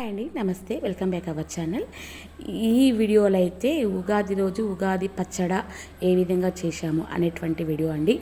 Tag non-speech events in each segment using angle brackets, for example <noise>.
Hi అండి నమస్తే welcome back our channel. ఈ వీడియోలో అయితే ఉగాది రోజు ఉగాది పచ్చడ ఏ విధంగా చేశాము అనేటువంటి వీడియో అండి.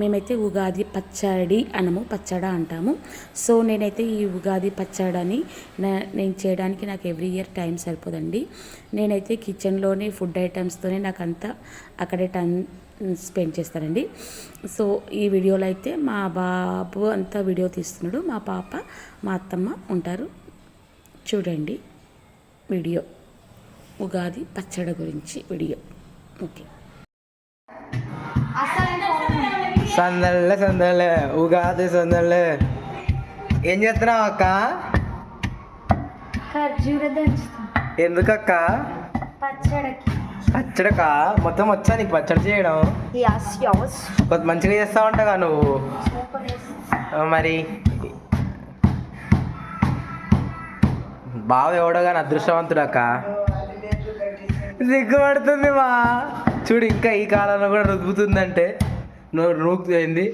మేమైతే ఉగాది పచ్చడి అనము పచ్చడ అంటాము. సో నేనైతే ఈ ఉగాది పచ్చడని నేను చేయడానికి నాకు ఎవ్రీ ఇయర్ టైం సరిపోదండి. నేనైతే కిచెన్లోనే ఫుడ్ ఐటమ్స్తోనే నాకు అంతా అక్కడే టైం స్పెండ్ చేస్తారండి సో ఈ వీడియోలో అయితే మా బాబు అంతా వీడియో తీస్తున్నాడు మా పాప మా అత్తమ్మ ఉంటారు. చూడండి. వీడియో. ఉగాది పచ్చడి గురించి వీడియో. ఓకే. సందళ్ళే సందళ్ళే ఉగాది సందళ్ళే ఏం చేస్తున్నావు అక్క? ఎందుకక్క? పచ్చడికి. పచ్చడక? మొత్తం వచ్చా నీకు పచ్చడి చేయడం? యాస్ యాస్ కొంత మంచిగా చేస్తా ఉంటాగా నువ్వు? మరి? బావ ఎవడో కానీ అదృష్టవంతుడక్క? సిగ్గుపడుతుంది మా. చూడు ఇంకా ఈ కాలంలో కూడా రుద్దుతుందంటే నూకుతుంది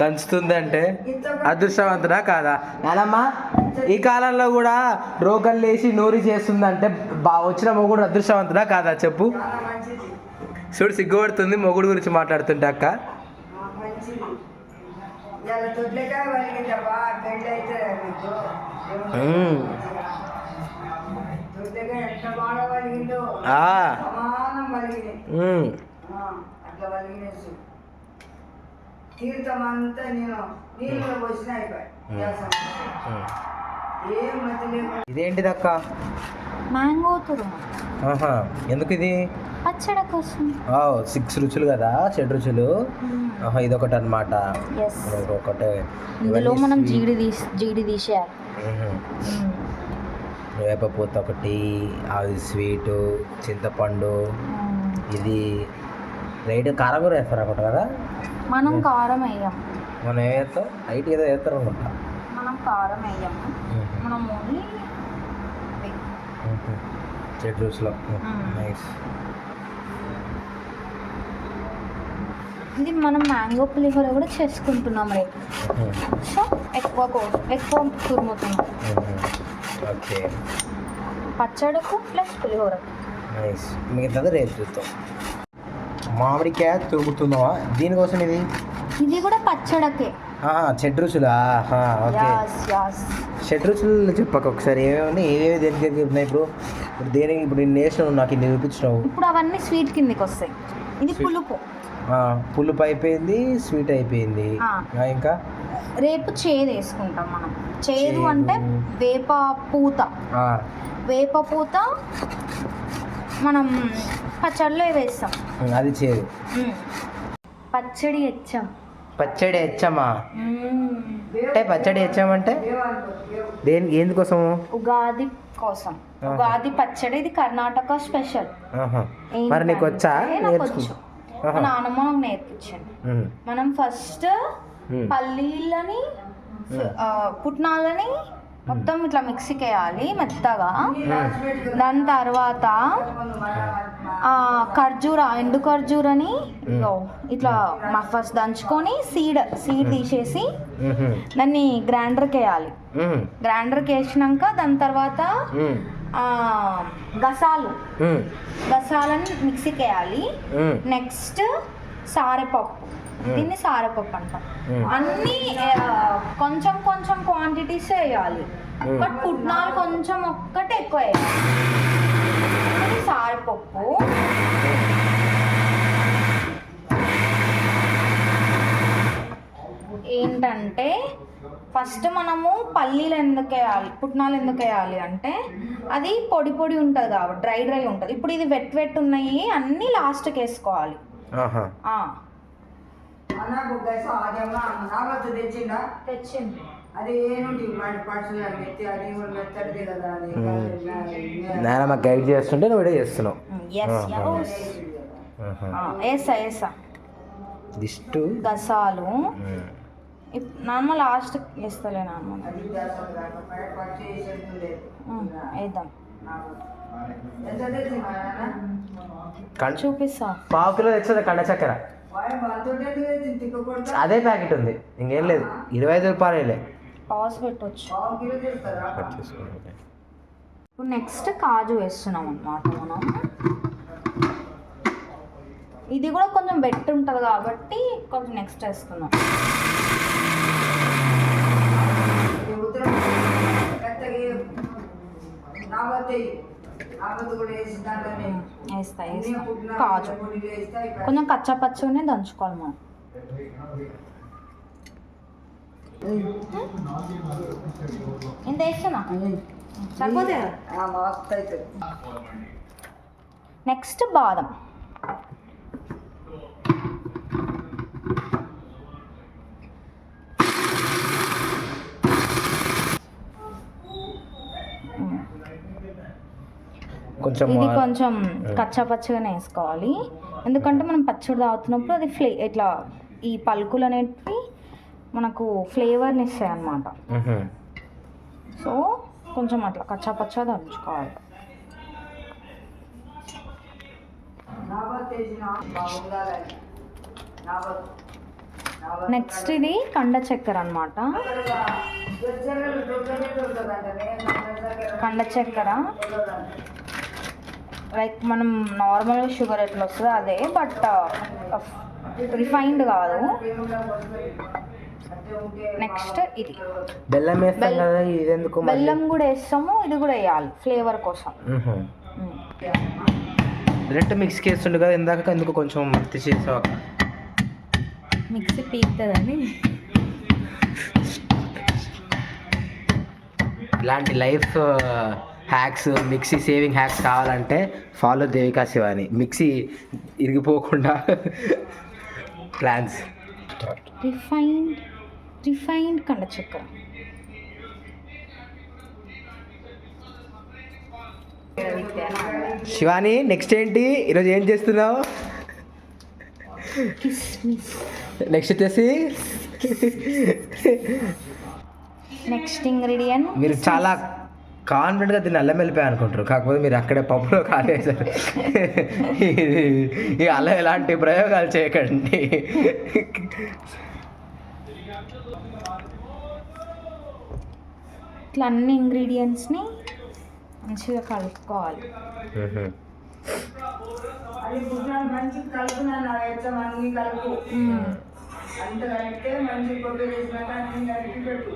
దంచుతుందంటే అదృష్టవంతుడా కాదా? నానమ్మ ఈ కాలంలో కూడా రోకలు లేచి నూరి చేస్తుందంటే బా వచ్చిన మొగుడు అదృష్టవంతుడా కాదా? చెప్పు. చూడు సిగ్గుపడుతుంది మొగుడు గురించి మాట్లాడుతుంటే అక్క. తీర్థం అంతా నేను పోసిన. ఏం ఇదేంటిది అక్క? మ్యాంగో తురుము ఎందుకు ఇది పచ్చడి కోసం. సిక్స్ రుచులు కదా చెడు రుచులు? ఆహా ఇదొకటి. అనమాట ఇందులో మనం జీడి తీసి జీడి తీసేయాలి. వేపపూత ఒకటి అది స్వీటు చింతపండు ఇది రైట్ కారం కూడా వేస్తారు అనుకుంటా కదా? మనం కారం వేయం. మనం ఏం వేస్తాం లైట్ ఏదో వేస్తారు అనుకుంటా మనం కారం వేయం. మనం ఓన్లీ రుచులు మ్మ్. నైస్ ఇది మనం మ్యాంగో పులిహోర కూడా చేసుకుంటున్నాం రేపు సో ఎక్కువ ఎక్కువ తురుముతున్నాం ఓకే. పచ్చడికు ప్లస్ పులిహోరకు నైస్. మిగతాది రేపు చూద్దాం మామిడికాయ తురుముతున్నావా దీనికోసం ఇది? ఇది కూడా పచ్చడకే. చెడు రుచులా? ఓకే. షడ్ రుచులు చెప్పక ఒకసారి. ఏమేమి ఏమేమి దేని దగ్గర ఉన్నాయి ఇప్పుడు? దేనికి ఇప్పుడు నేను నేసినావు నాకు ఇన్ని చూపించినావు. ఇప్పుడు అవన్నీ స్వీట్ కిందకి వస్తాయి. ఇది పులుపు. పులుపు అయిపోయింది స్వీట్ అయిపోయింది. ఇంకా? రేపు చేదు వేసుకుంటాం మనం. చేదు. అంటే వేప పూత. వేప పూత మనం పచ్చడిలో వేస్తాం. అది చేదు. పచ్చడి హెచ్చాం. పచ్చడి హెచ్చమా? అంటే పచ్చడి హెచ్చామంటే దేని ఎందుకోసము? ఉగాది కోసం. ఉగాది పచ్చడి ఇది కర్ణాటక స్పెషల్. మరి నీకు వచ్చా మా. నాన్నమ్మ నాకు ఉమ్, మనం ఫస్ట్ పల్లీలని పుట్నాలని మొత్తం ఇట్లా మిక్సీకి వేయాలి మెత్తగా దాని తర్వాత ఖర్జూర ఎండు ఖర్జూరని ఇగో ఇట్లా ఫస్ట్ దంచుకొని సీడ్ సీడ్ తీసేసి ఉహు, దాన్ని గ్రైండర్కి వేయాలి గ్రైండర్కి వేసినాక దాని తర్వాత గసాలు. గసాలని మిక్సీకి వేయాలి నెక్స్ట్ సారెపప్పు. దీన్ని సారెపప్పు అంటాం. అన్ని కొంచెం కొంచెం క్వాంటిటీస్ వేయాలి. బట్ పుట్నాలు కొంచెం ఒక్కటి ఎక్కువ వేయాలి. సారెపప్పు. ఏంటంటే ఫస్ట్ మనము పల్లీలు ఎందుకు వేయాలి పుట్నాలు ఎందుకు వేయాలి అంటే అది పొడి పొడి ఉంటుంది కాబట్టి డ్రై డ్రై ఉంటుంది. ఇప్పుడు ఇది వెట్ వెట్ ఉన్నాయి అన్నీ లాస్ట్కి వేసుకోవాలి. ఆ, నాకు గస నాగొద్దు తెచ్చిందా తెచ్చింది అది ఏనుంటి అది మెత్తడిది కదా అది. నాయనమ్మ గైడ్ చేస్తుంటే నువ్వు ఇడే చేస్తున్నావు. దిష్టు. గసాలు నాన్న లాస్ట్ వేస్తలే ఉమ్, వేద్దాం. చూపిస్తా. పావు కిలో తెచ్చదు కండ చక్కెర. అదే ప్యాకెట్ ఉంది. ఇంకేం లేదు. ఇరవై ఐదు రూపాయలే. పాస్ పెట్టవచ్చు నెక్స్ట్ కాజు వేస్తున్నాం అన్నమాట మనం. ఇది కూడా కొంచెం బెట్ ఉంటుంది కాబట్టి కొంచెం నెక్స్ట్ వేస్తున్నాం. వేస్తా కాజు. కొంచెం కచ్చా పచ్చగానే దంచుకోవాలి మనం. సరిపోతే మస్తు అవుతుంది నెక్స్ట్ బాదం. కొంచెం ఇది కొంచెం కచ్చా పచ్చగానే వేసుకోవాలి. ఎందుకంటే మనం పచ్చడి తాగుతున్నప్పుడు అది ఫ్లే ఇట్లా ఈ పలుకులు అనేటివి మనకు ఫ్లేవర్ని ఇస్తాయి అన్నమాట మ్హూ. సో కొంచెం అట్లా కచ్చా పచ్చగా దంచుకోవాలి. నెక్స్ట్ ఇది కండ చక్కెర అనమాట కండ చక్కెర లైక్ మనం నార్మల్ షుగర్ ఎట్లా వస్తుందో అదే బట్ రిఫైన్డ్ కాదు నెక్స్ట్ ఇది బెల్లం వేస్తాం బెల్లం. కదా ఇది ఎందుకు? బెల్లం కూడా వేస్తాము ఇది కూడా వేయాలి ఫ్లేవర్ కోసం. డైరెక్ట్ మిక్స్కి వేస్తుండే కదా ఇందాక ఎందుకు కొంచెం అక్క? మిక్సీ పీకుతుందని ఇలాంటి life hacks mixie saving hacks కావాలంటే ఫాలో దేవికా శివాని మిక్సీ ఇరిగిపోకుండా ప్లాన్స్ రిఫైన్డ్ రిఫైన్డ్ కండ చక్కెర శివాని నెక్స్ట్ ఏంటి? ఈరోజు ఏం చేస్తున్నావు? నెక్స్ట్ వచ్చేసి? నెక్స్ట్ ఇంగ్రీడియంట్ మీరు చాలా కాన్ఫిడెంట్గా దీన్ని అల్లం వెళ్ళిపోయి అనుకుంటారు. కాకపోతే మీరు అక్కడే పప్పులో కాలేశారు. ఈ అల్లం ఎలాంటి ప్రయోగాలు చేయకండి. ఇట్లా అన్ని ఇంగ్రీడియంట్స్ని మంచిగా కలుపుకోవాలి. అంత కలిపితే మంచి కొబ్బరి వేసినాక అన్ని కలిపి పెట్టు.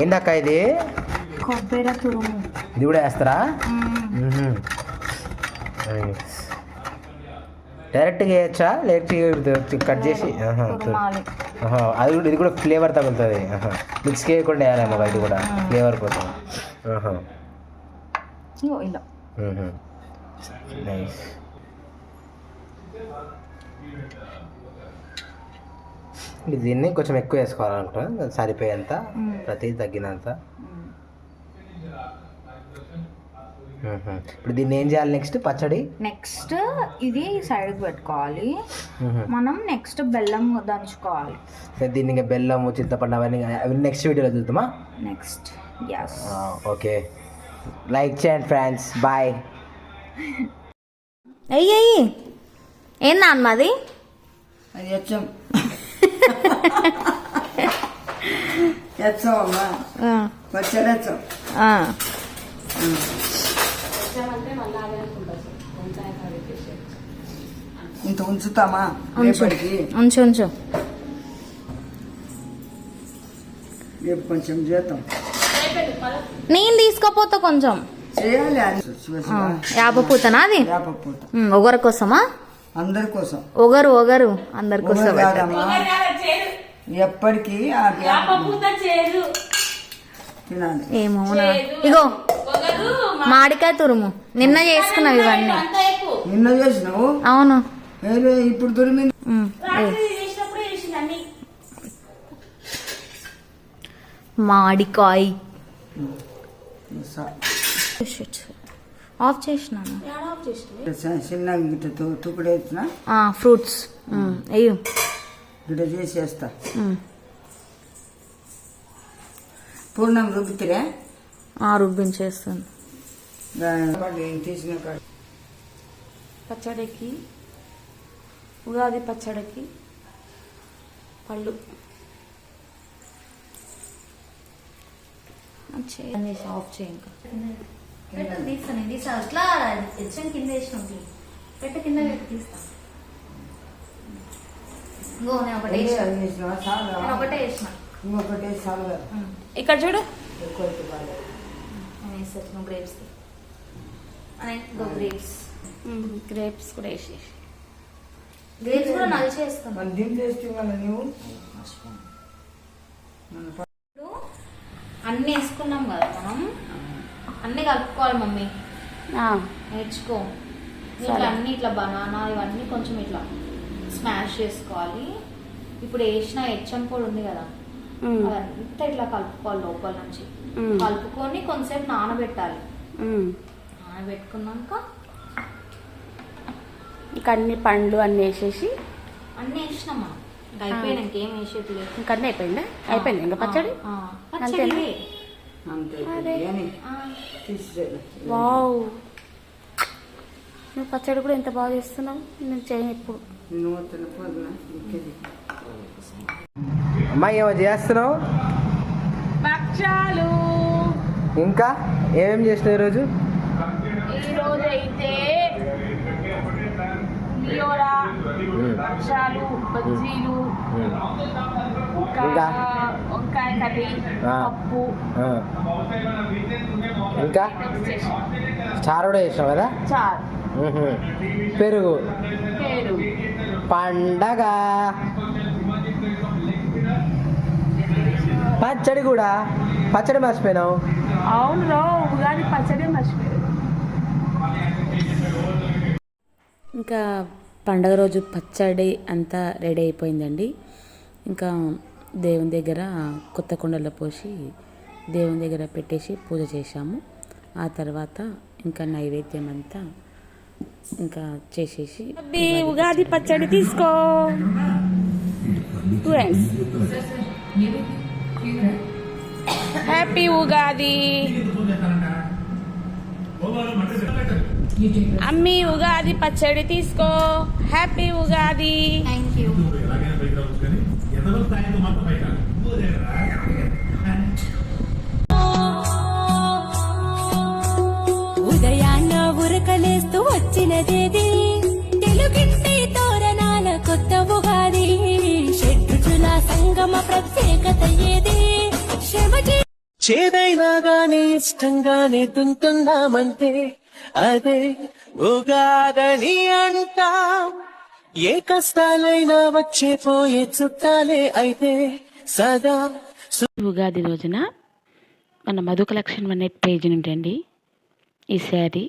ఏందక్క ఇది? కొబ్బరి తురుము. ఇది కూడా వేస్తారా. డైరెక్ట్గా వేయచ్చా? లేకపోతే కట్ చేసి? అది కూడా ఇది కూడా ఫ్లేవర్ తగులుతుంది. మిక్స్ చేయకుండా వేయాలేమో ఇది కూడా. ఫ్లేవర్ కోసం. నైస్ ఇది దీన్ని కొంచెం ఎక్కువ వేసుకోవాలనుకుంటా సరిపోయేంత. ప్రతి తగ్గినంత. ఇప్పుడు దీన్ని ఏం చేయాలి నెక్స్ట్? పచ్చడి? నెక్స్ట్ ఇది సైడ్కి పెట్టుకోవాలి. మనం నెక్స్ట్ బెల్లం దంచుకోవాలి. సరే, దీన్ని ఇంకా బెల్లం చింతపండు అవన్నీ అవి నెక్స్ట్ వీడియోలో చూద్దామా? Next yes okay. లైక్ చేయండి ఫ్రెండ్స్. బాయ్. అయ్యి అయ్యి ఏందా అన్నది అది వచ్చాం వచ్చాం అమ్మా పచ్చడి వచ్చాం <laughs> ఇంత ఉంచుతామా? ఉంచు. ఉంచు రేపు కొంచెం చేద్దాం. నేను తీసుకోపోతా కొంచెం. యాప పూతనా అది? ఒగరు కోసమా? అందరి కోసం. ఒగరు ఒగరు అందరి కోసం ఎప్పటికీ తినాలి. ఏమో ఇగో మామిడికాయ తురుము. నిన్న చేసుకున్నావు ఇవన్నీ. నిన్న చేసినావు? అవును. వేరే ఇప్పుడు ఏ. మామిడికాయ ఆఫ్ చేసినాను. చిన్న ఫ్రూట్స్. అయ్యో గిట్ట చేసేస్తా. పూర్ణం రుబ్బితిరే? రుబ్బించేస్తాను. తీసిన పచ్చడికి ఉగాది పచ్చడికి పళ్ళు. ఆఫ్ చేయి ఇంకా. పెట్టు తీస్తాను ఇది అట్లా తెచ్చాను కింద వేసిన పెట్టు కింద పెట్టి తీస్తా. ఇంకో నేను ఒకటే నేను వేసిన. ఇంకొకటి. ఇక్కడ చూడు. గ్రేప్స్ ఇంకో గ్రేప్స్ గ్రేప్స్ కూడా వేసేసి. గ్రేప్స్ కూడా నలిచి వేస్తాను దీంట్లో నువ్వు ఇప్పుడు అన్ని వేసుకున్నాం కదా మనం. అన్ని కలుపుకోవాలి మమ్మీ. నేర్చుకో. ఇట్లా అన్ని ఇట్లా బనానా ఇవన్నీ కొంచెం ఇట్లా. స్మాష్ చేసుకోవాలి. ఇప్పుడు వేసిన హెచ్చం పొడి ఉంది కదా అదంతా ఇట్లా కలుపుకోవాలి లోపల నుంచి. కలుపుకొని కొంతసేపు నానబెట్టాలి. నానబెట్టుకున్నాక ఇంకా అన్ని పండ్లు అన్ని వేసేసి అన్ని వేసినాం మనం ఇంకా అయిపోయినా ఇంకేం అన్నీ అయిపోయిందా? ఇంకా పచ్చడి. అంతే. వావ్. నువ్వు పచ్చడి కూడా ఎంత బాగా చేస్తున్నావు నేను చేయను ఇప్పుడు ఇంకేది. అమ్మాయి ఏమో చేస్తున్నావు భక్షాలు ఇంకా ఏమేమి చేసినావు ఈరోజు ఈరోజు అయితే పులిహోర భక్షాలు బజ్జీలు ఇంకా? వంకాయ కర్రీ ఆ. పప్పు. ఇంకా చారు కూడా చేసినావు కదా చారు. పెరుగు. పేరు పండగ. పచ్చడి కూడా. పచ్చడి మర్చిపోయినావు? అవును రో ఉగాది పచ్చడి మర్చిపోయారు ఇంకా పండగ రోజు పచ్చడి అంతా రెడీ అయిపోయిందండి. ఇంకా దేవుని దగ్గర కొత్త కుండలో పోసి దేవుని దగ్గర పెట్టేసి పూజ చేశాము. ఆ తర్వాత ఇంకా నైవేద్యం అంతా ఇంకా చేసేసి ఉగాది పచ్చడి తీసుకో. హ్యాపీ ఉగాది. అమ్మి ఉగాది పచ్చడి తీసుకో. హ్యాపీ ఉగాది. థ్యాంక్ యూ ఉరకలేస్తూ వచ్చినదేది? తెలుగింటి తోరణాల కొత్త ఉగాది. షడ్రుచుల సంగమ ప్రత్యేకత ఏది? చేదైనా గాని ఇష్టంగానే తింటున్నామంటే అదే ఉగాదని అంటాం. ఏ కష్టాలైనా వచ్చే పోయే చుట్టాలే అయితే సదా ఉగాది రోజున మన Madhu collection one eight page నుండి అండి ఈ శారీ